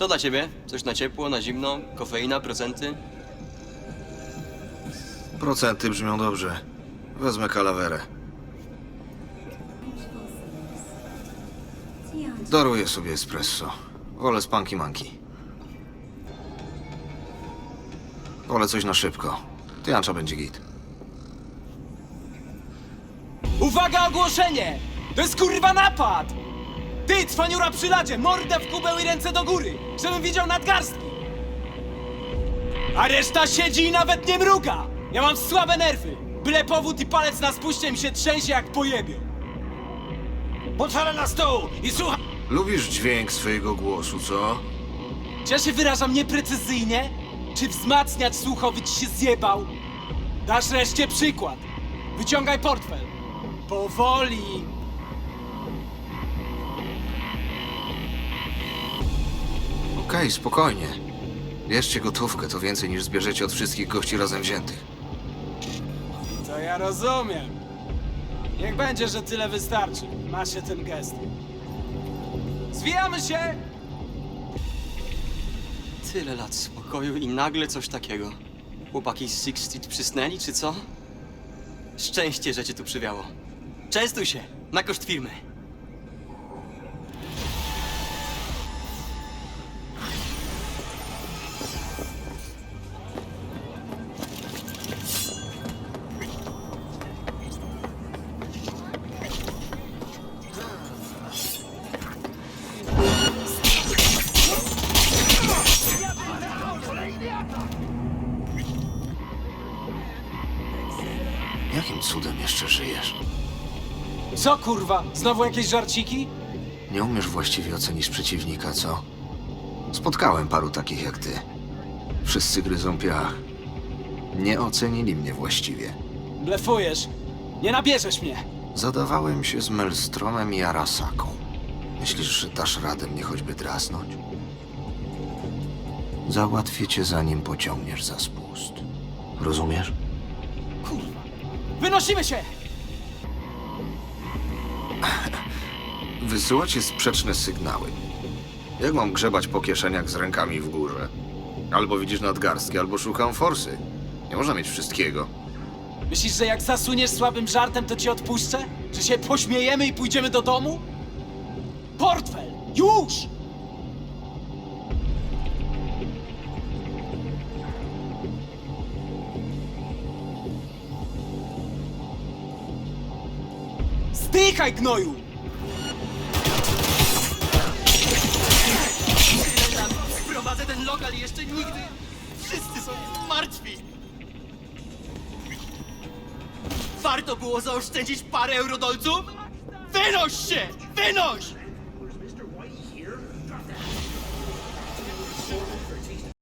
Co dla ciebie? Coś na ciepło, na zimno? Kofeina, procenty? Procenty brzmią dobrze. Wezmę kalawerę. Daruję sobie espresso. Wolę spanki manki. Wolę coś na szybko. Tyjancza będzie git. Uwaga, ogłoszenie! To jest kurwa napad! Ty, cwaniura przy ladzie, mordę w kubeł i ręce do góry, żebym widział nadgarstki! A reszta siedzi i nawet nie mruga! Ja mam słabe nerwy! Byle powód i palec na spuście mi się trzęsie jak pojebią! Potwala na stół i słuchaj! Lubisz dźwięk swojego głosu, co? Czy ja się wyrażam nieprecyzyjnie? Czy wzmacniacz słuchowy ci się zjebał? Dasz reszcie przykład. Wyciągaj portfel. Powoli. Okej, spokojnie. Bierzcie gotówkę, to więcej niż zbierzecie od wszystkich gości razem wziętych. To ja rozumiem. Niech będzie, że tyle wystarczy. Ma się ten gest. Zwijamy się! Tyle lat spokoju i nagle coś takiego. Chłopaki z Six Street przysnęli, czy co? Szczęście, że cię tu przywiało. Częstuj się, na koszt firmy. Jakim cudem jeszcze żyjesz? Co kurwa? Znowu jakieś żarciki? Nie umiesz właściwie ocenić przeciwnika, co? Spotkałem paru takich jak ty. Wszyscy gryzą piach. Nie ocenili mnie właściwie. Blefujesz. Nie nabierzesz mnie. Zadawałem się z Melstromem i Arasaką. Myślisz, że dasz radę mnie choćby drasnąć? Załatwię cię, zanim pociągniesz za spust. Rozumiesz? Wynosimy się! Wysyłacie sprzeczne sygnały. Jak mam grzebać po kieszeniach z rękami w górze? Albo widzisz nadgarstki, albo szukam forsy. Nie można mieć wszystkiego. Myślisz, że jak zasuniesz słabym żartem, to cię odpuszczę? Że się pośmiejemy i pójdziemy do domu? Portfel! Już! Zdychaj, gnoju! Prowadzę ten lokal i jeszcze nigdy. Wszyscy są martwi. Warto było zaoszczędzić parę eurodolców? Wynoś się! Wynoś!